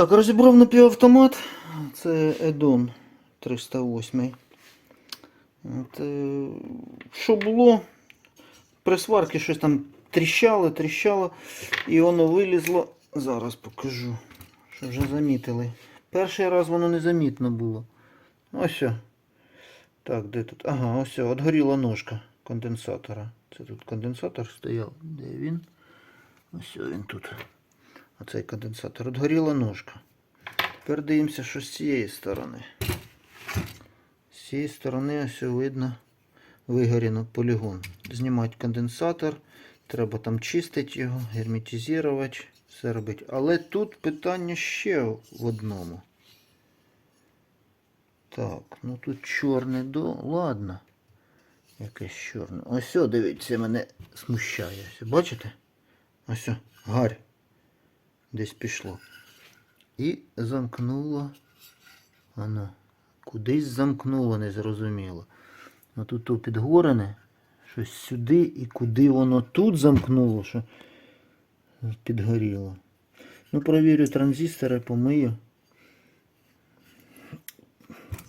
Так, розібрав напівавтомат. Це Едон 308. От, е, що було? При сварці щось там тріщало, тріщало, і воно вилізло. Зараз покажу, що вже замітили. Перший раз воно незамітно було. Ось. Так, де тут? Ага, ось, от горіла ножка конденсатора. Це тут конденсатор стояв. Де він? Ось він тут. Оцей конденсатор. От горіла ножка. Тепер дивимося, що з цієї сторони. З цієї сторони ось видно вигоріно полігон. Знімати конденсатор. Треба там чистити його, герметизувати, все робити. Але тут питання ще в одному. Так, ну тут чорне до. Ладно. Якесь чорне. Ось, дивіться, мене смущає. Бачите? Ось, гарь. Десь пішло. І замкнуло. Воно. Кудись замкнуло, незрозуміло. Ну тут то підгорене. Щось сюди і куди воно тут замкнуло, що підгоріло. Ну, провірю транзистори, помию.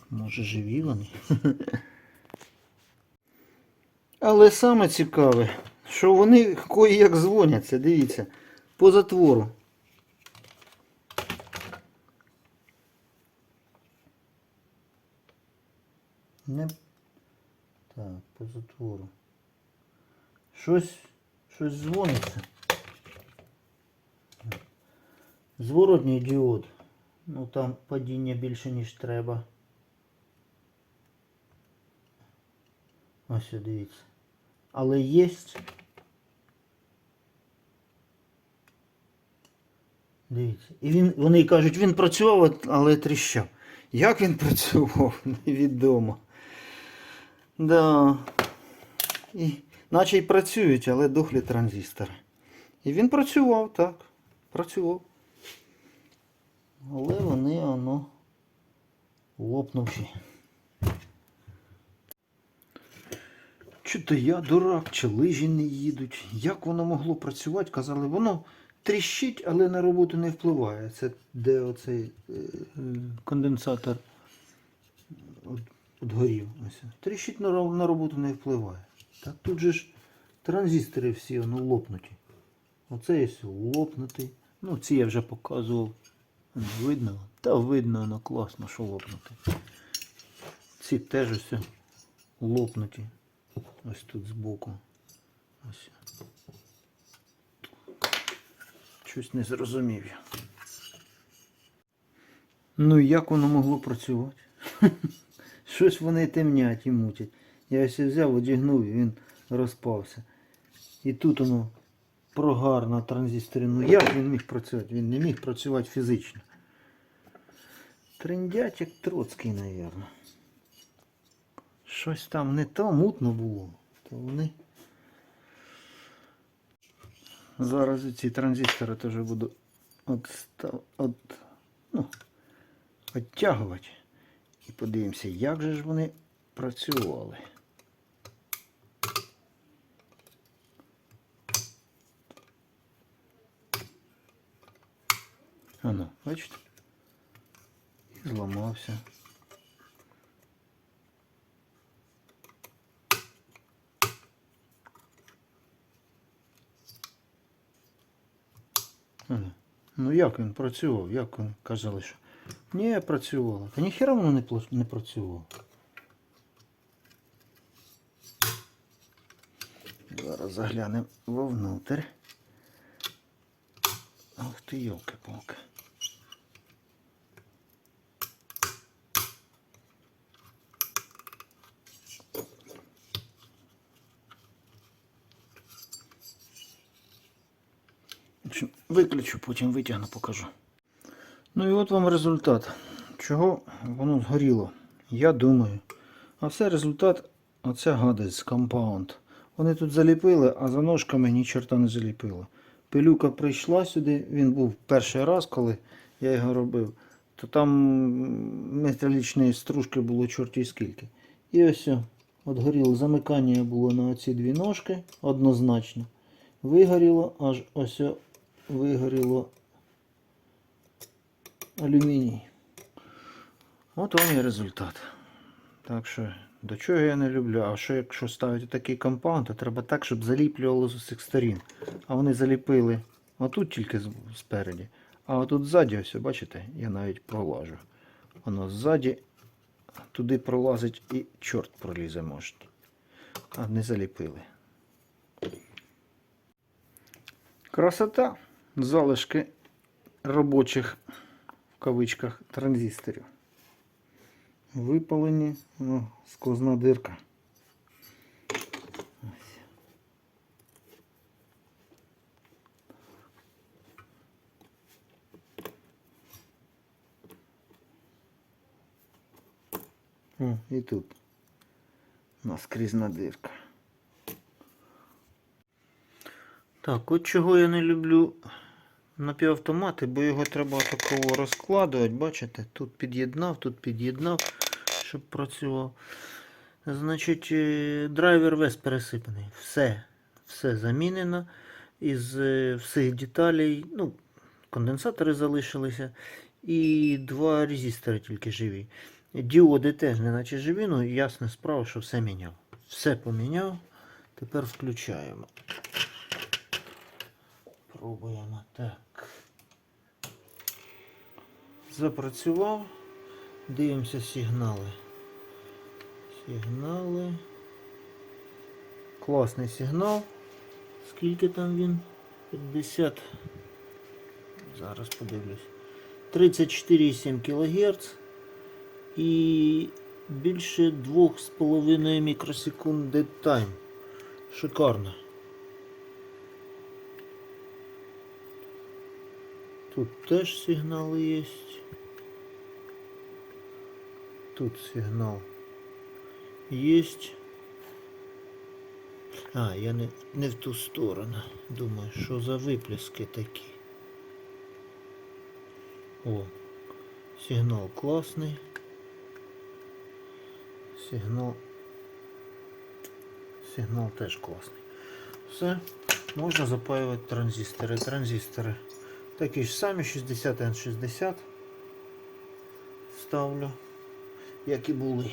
Може живі вони. Але саме цікаве, що вони кої як дзвоняться, дивіться, по затвору. Не... Так, по затвору. Щось, щось дзвониться. Зворотній діод. Ну там падіння більше, ніж треба. Ось дивіться. Але є. Дивіться. І він, вони кажуть, він працював, але тріщав. Як він працював, невідомо. Да. І, наче й працюють, але дохлі транзистори. І він працював, так. Працював. Але вони воно лопнувші. Чи то я дурак, чи лижі не їдуть. Як воно могло працювати? Казали, воно тріщить, але на роботу не впливає. Це де оцей е, е, конденсатор от, горів. Ось. Тріщить на, роботу не впливає. Так тут же ж транзистори всі воно лопнуті. Оце ось лопнутий. Ну, ці я вже показував. Видно? Та видно, воно класно, що лопнути. Ці теж ось лопнуті. Ось тут збоку. Ось. Щось не зрозумів я. Ну як воно могло працювати? Щось вони темнять і мутять. Я ось взяв, одягнув і він розпався. І тут воно прогар на транзисторі. Ну як він міг працювати? Він не міг працювати фізично. Трендять як Троцький, мабуть. Щось там не то мутно було. То вони. Зараз ці транзистори теж буду от, от, ну, відтягувати. І подивимося, як же ж вони працювали. Ано, бачите? І зламався. Ну як він працював? Як він казали, що ні, працювало. Та ніхера воно не, не працювало. Зараз заглянемо вовнутрь. Ах ти йолки-палки. Виключу, потім витягну, покажу. Ну і от вам результат. Чого воно згоріло? Я думаю. А це результат оця гадость компаунд. Вони тут заліпили, а за ножками ні чорта не заліпило. Пилюка прийшла сюди, він був перший раз, коли я його робив, то там металічної стружки було чорті скільки. І ось от горіло замикання було на оці дві ножки однозначно. Вигоріло, аж ось вигоріло алюміній. От вам і результат. Так що, до чого я не люблю. А що якщо ставити такий компаунд, то треба так, щоб заліплювало з усіх сторін. А вони заліпили отут тільки спереді. А отут ззаді, ось, бачите, я навіть пролажу. Воно ззаді туди пролазить і чорт пролізе може. А не заліпили. Красота. Залишки робочих кавичках транзисторів. Випалені, о, сквозна дирка. Ось. О, і тут наскрізна дирка. Так, от чого я не люблю напівавтомати, бо його треба такого розкладувати. Бачите, тут під'єднав, тут під'єднав, щоб працював. Значить, е, драйвер весь пересипаний. Все, все замінено. Із е, всіх деталей, ну, конденсатори залишилися. І два резистори тільки живі. Діоди теж не наче живі, ну ясна справа, що все міняв. Все поміняв. Тепер включаємо. Пробуємо так. Запрацював. Дивимося сигнали. Сигнали. Класний сигнал. Скільки там він? 50. Зараз подивлюсь. 34,7 кГц і більше 2,5 мікросекунд time. Шикарно. Тут теж сигнали є. Тут сигнал є. А, я не, не в ту сторону. Думаю, що за виплески такі. О, сигнал класний. Сигнал. Сигнал теж класний. Все, можна запаювати транзистори. Транзистори такі ж самі 60 N60 ставлю, як і були.